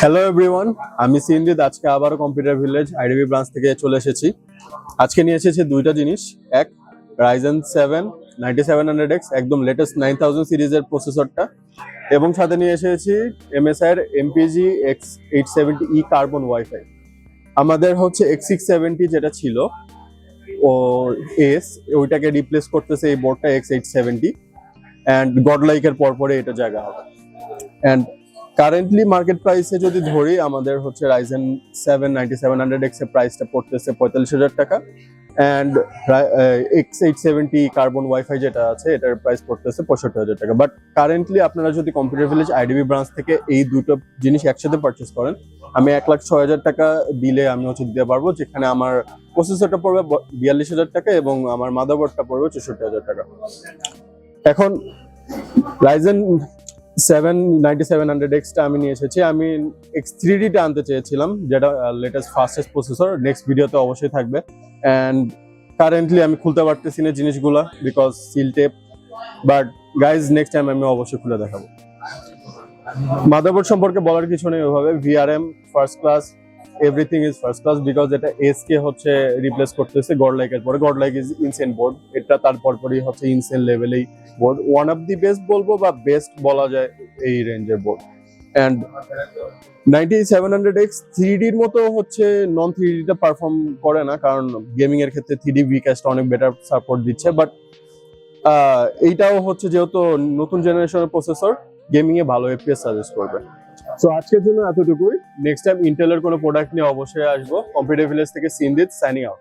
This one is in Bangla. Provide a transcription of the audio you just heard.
হ্যালো এভরিওয়ান আমি সিন্দিত আজকে আবারও কম্পিউটার ভিলেজ আইডিবি ব্রাঞ্চ থেকে চলে এসেছি। আজকে নিয়ে এসেছি দুইটা জিনিস। এক Ryzen seven ninety seven hundred X একদম লেটেস্ট নাইন থাউজেন্ড সিরিজের প্রসেসরটা এবং সাথে নিয়ে এসেছি এমএসআই এর MPG X eight seventy E carbon wifi আমাদের হচ্ছে এক্স সিক্স সেভেন্টি যেটা ছিল, ও এস ওইটাকে রিপ্লেস করতেছে এই বোর্ডটা এক্স এইট সেভেন্টি অ্যান্ড গডলাইকের পরপরে এটা জায়গা হবে। অ্যান্ড কারেন্টলি মার্কেট প্রাইসে যদি ধরি, আমাদের হচ্ছে Ryzen seven ninety seven hundred এক্সের প্রাইসটা পড়তেছে পঁয়তাল্লিশ হাজার টাকা। And X eight seventy carbon wifi যেটা আছে, এটার প্রাইস পড়তেছে পঁয়ষট্টি হাজার টাকা। বাট কারেন্টলি আপনারা যদি কম্পিউটার ভিলেজ আইডিবি ব্রাঞ্চ থেকে এই দুটো জিনিস একসাথে পারচেস করেন, আমি এক লাখ ছয় হাজার টাকা দিলে আমি হচ্ছে দিতে পারব, যেখানে আমার প্রসেসরটা পড়বে বিয়াল্লিশ হাজার টাকা এবং আমার মাদারবোর্ডটা পড়বে চৌষট্টি হাজার টাকা। এখন Ryzen seven, ninety seven hundred extra আমি নিয়ে এসেছি। আমি এক্স থ্রি ডিটা আনতে চেয়েছিলাম, যেটা লেটেস্ট ফাস্টেস্ট প্রসেসর নেক্সট ভিডিওতে অবশ্যই থাকবে। অ্যান্ড কারেন্টলি আমি খুলতে পারতেছি না জিনিসগুলো because seal tape but guys next time আমি অবশ্যই খুলে দেখাবো। মাদারবোর্ড সম্পর্কে বলার কিছু নেই ওইভাবে VRM first class everything is first class because এটা এস কে হচ্ছে রিপ্লেস করতেছে গড লাইকের পরে। Godlike is insane board এটা তার পরপরই হচ্ছে insane লেভেলেই board one of the best বলব বা বেস্ট বলা যায় এই রেঞ্জের board and ninety seven hundred X মতো হচ্ছে নন থ্রি ডিটা পারফর্ম করে না, কারণ গেমিং এর ক্ষেত্রে থ্রি ডি ভিকাসটা অনেক বেটার সাপোর্ট দিচ্ছে। বাট এইটাও হচ্ছে যেহেতু নতুন জেনারেশনের প্রসেসর গেমিং এ ভালো এফপিএস সাজেস্ট করবে। সো আজকের জন্য এতটুকুই। নেক্সট টাইম ইন্টেলের কোনো প্রোডাক্ট নিয়ে অবশ্যই আসব। কম্পিউটার ভিলেজ থেকে সিন্দিত সাইনিং আউট